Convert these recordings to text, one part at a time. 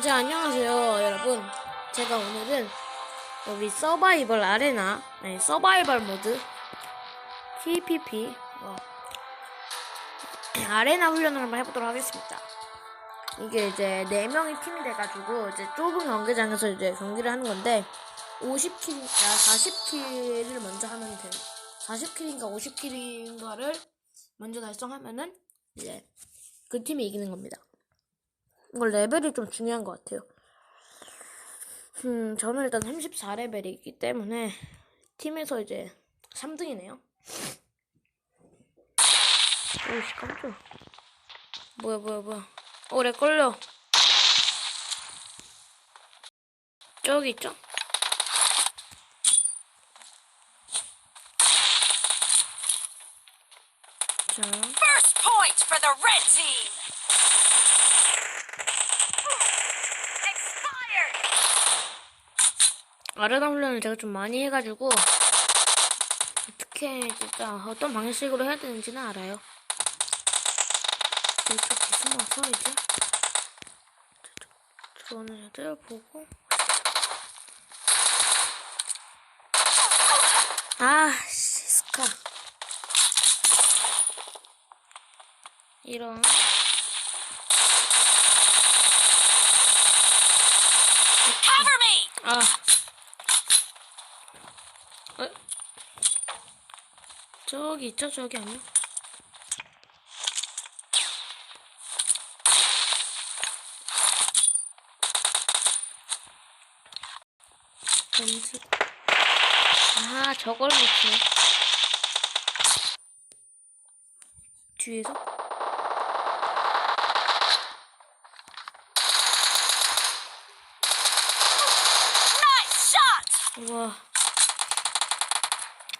네, 안녕하세요, 여러분. 제가 오늘은 우리 서바이벌 아레나, 아니, 서바이벌 모드, TPP, 어, 아레나 훈련을 한번 해보도록 하겠습니다. 이게 이제 4명이 팀이 돼가지고, 이제 좁은 경기장에서 이제 경기를 하는 건데, 50킬, 아, 40킬을 먼저 하면 돼요. 40킬인가 50킬인가를 먼저 달성하면은, 이제, 그 팀이 이기는 겁니다. 이거 레벨이 좀 중요한 것 같아요. 음, 저는 일단 34레벨이기 때문에 팀에서 이제 3등이네요. 오씨, 깜짝. 뭐야, 뭐야, 뭐야. 어, 렉 걸려. 저기 있죠? 자, First point for the red team. 아르다 훈련을 제가 좀 많이 해가지고 어떻게 진짜 어떤 방식으로 해야 되는지는 알아요. 이쪽 숨어서 이제 들어오는 애들 보고. 아 씨, 스카. 이런. 아 어? 저기 있죠? 저기 아니요 던지고. 아 저걸 못해 뒤에서. 우와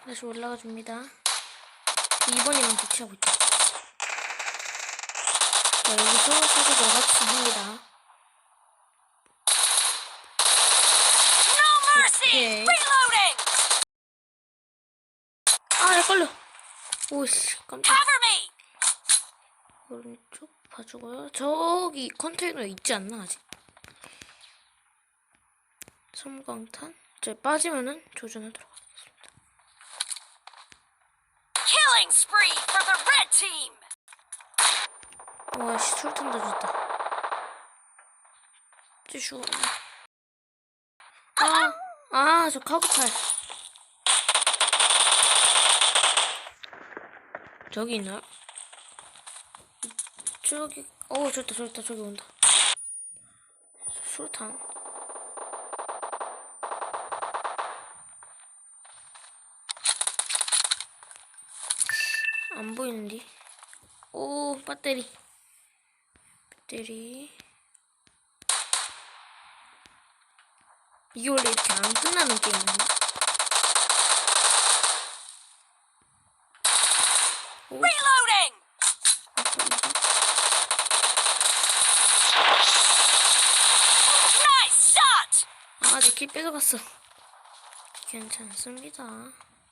다시 올라가 줍니다 2번이랑 대치하고 있다 자 여기서 사서 mercy. Okay. Reloading. 아, 내 걸려. 오씨, 깜짝. 오른쪽 봐주고요. 저기 컨테이너 있지 않나 아직? 섬광탄. 이제 빠지면은 조준하도록 하겠습니다. Killing spree for the red team. 와 씨, 술탄 던졌다. 찌슈. 아, 아, 저 카구팔. 저기 있나요? 저기, 어, 좋다, 좋다, 저기 온다. 술탄. 안 보이는데. 오, 배터리. 배터리. 이게 원래 이렇게 안 끝나는 게임인가? 오, Reloading. Nice shot. 아, 내 뺏어갔어. 괜찮습니다.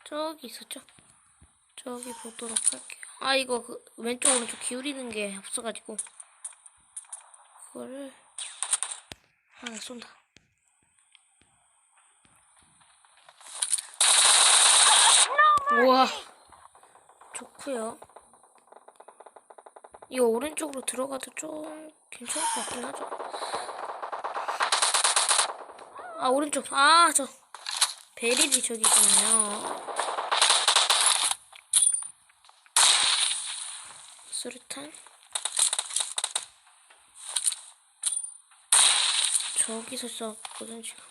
저기 있었죠? 저기 보도록 할게요. 아, 이거 그 왼쪽 오른쪽 기울이는 게 없어가지고 그거를 하나 쏜다. 우와, 좋고요. 이거 오른쪽으로 들어가도 좀 괜찮을 것 같긴 하죠. 아 오른쪽 아 저 베릴이 저기 있네요 수류탄 저기서 쐈거든 지금.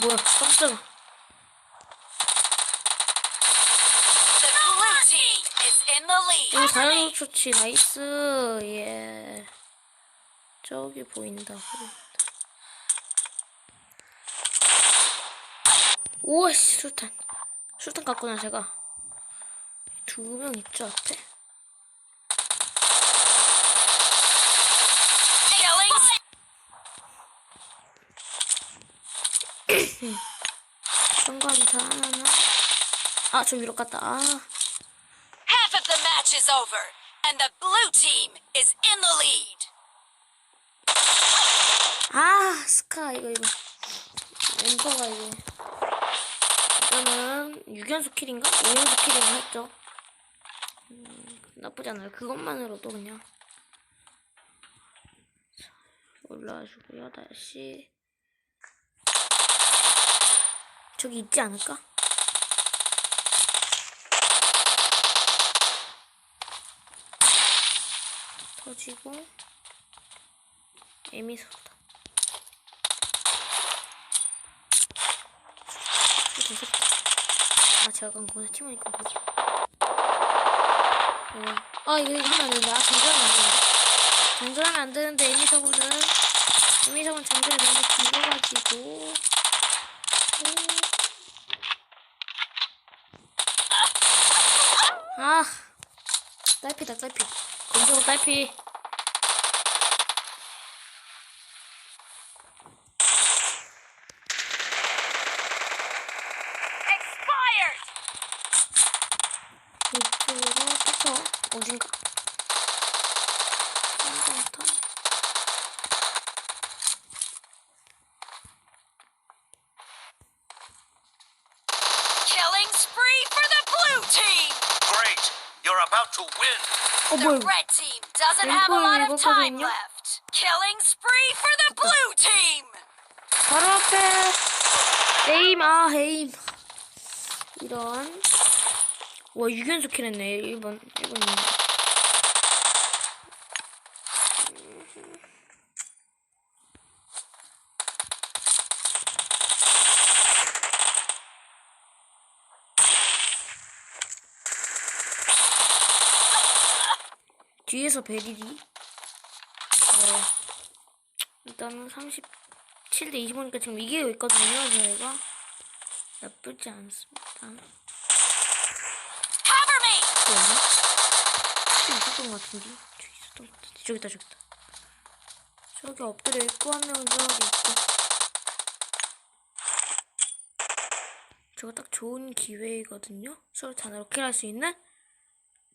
뭐야 깜짝아 자연적 초치 나이스. 예. 저기 보인다. 오씨 술탄. 술탄 갔구나 제가. 두 명 있죠 앞에? 음. 현관 다 하나 아 저 위로 갔다. 아. Match is over, and the blue team is in the lead. 아, 스카, 이거, 이거. 엠퍼가 이게. 일단은 6연속 킬인가? 5연속 킬인가 했죠. 음, 나쁘지 않아요. 그것만으로도 그냥. 자, 올라와주고요, 다시. 저기 있지 않을까? 터지고 에미소다 아 제가 간 거는 팀원이니까 어. 아 이거 이거 하면 안 된다 정전하면 안 된다 정전하면 안 되는데 에미석은 에미석은 정전이 너무 길어가지고 아 딸피다 딸피 검정 딸피 Expired! 이쪽으로 해서 어딘가 한번더 Killing spree for the blue team! Great! You're about to win! 어 The 뭐야 red team doesn't have a lot of time 이거거든요? left. Killing spree for the blue team! 바로 앞에 에임 아 에임 이런 와 6연속 킬했네 1번 1번 뒤에서 베리디? 어, 일단은 37대 25니까 지금 이기고 있거든요 저희가. 나쁘지 않습니다? 저기 있었던 것 같은데? 저기 있었던 것 같은데? 저기 있다 저기 엎드려 있고 한 명은 저기 있고. 저거 딱 좋은 기회이거든요? 서로 다 이렇게 할 수 있는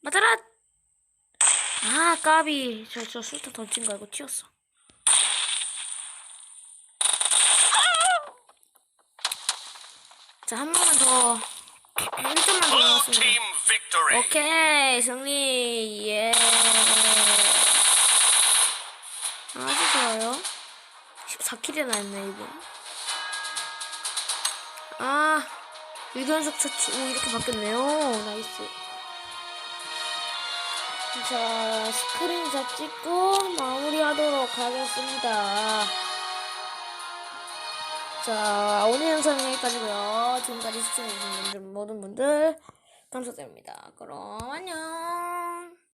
맞아라 아 까비. 저 저 술탄 던진 거 알고 튀었어. 자한 명만 더. 1점만 더 남았습니다! 오케이 승리. 예. 아주 좋아요. 14킬이나 했네 이분. 아 6연속 처치 오 이렇게 바뀌었네요. 나이스 자 스크린샷 찍고 마무리하도록 하겠습니다. 자 오늘 영상은 여기까지고요. 지금까지 시청해주신 분들 모든 분들 감사드립니다. 그럼 안녕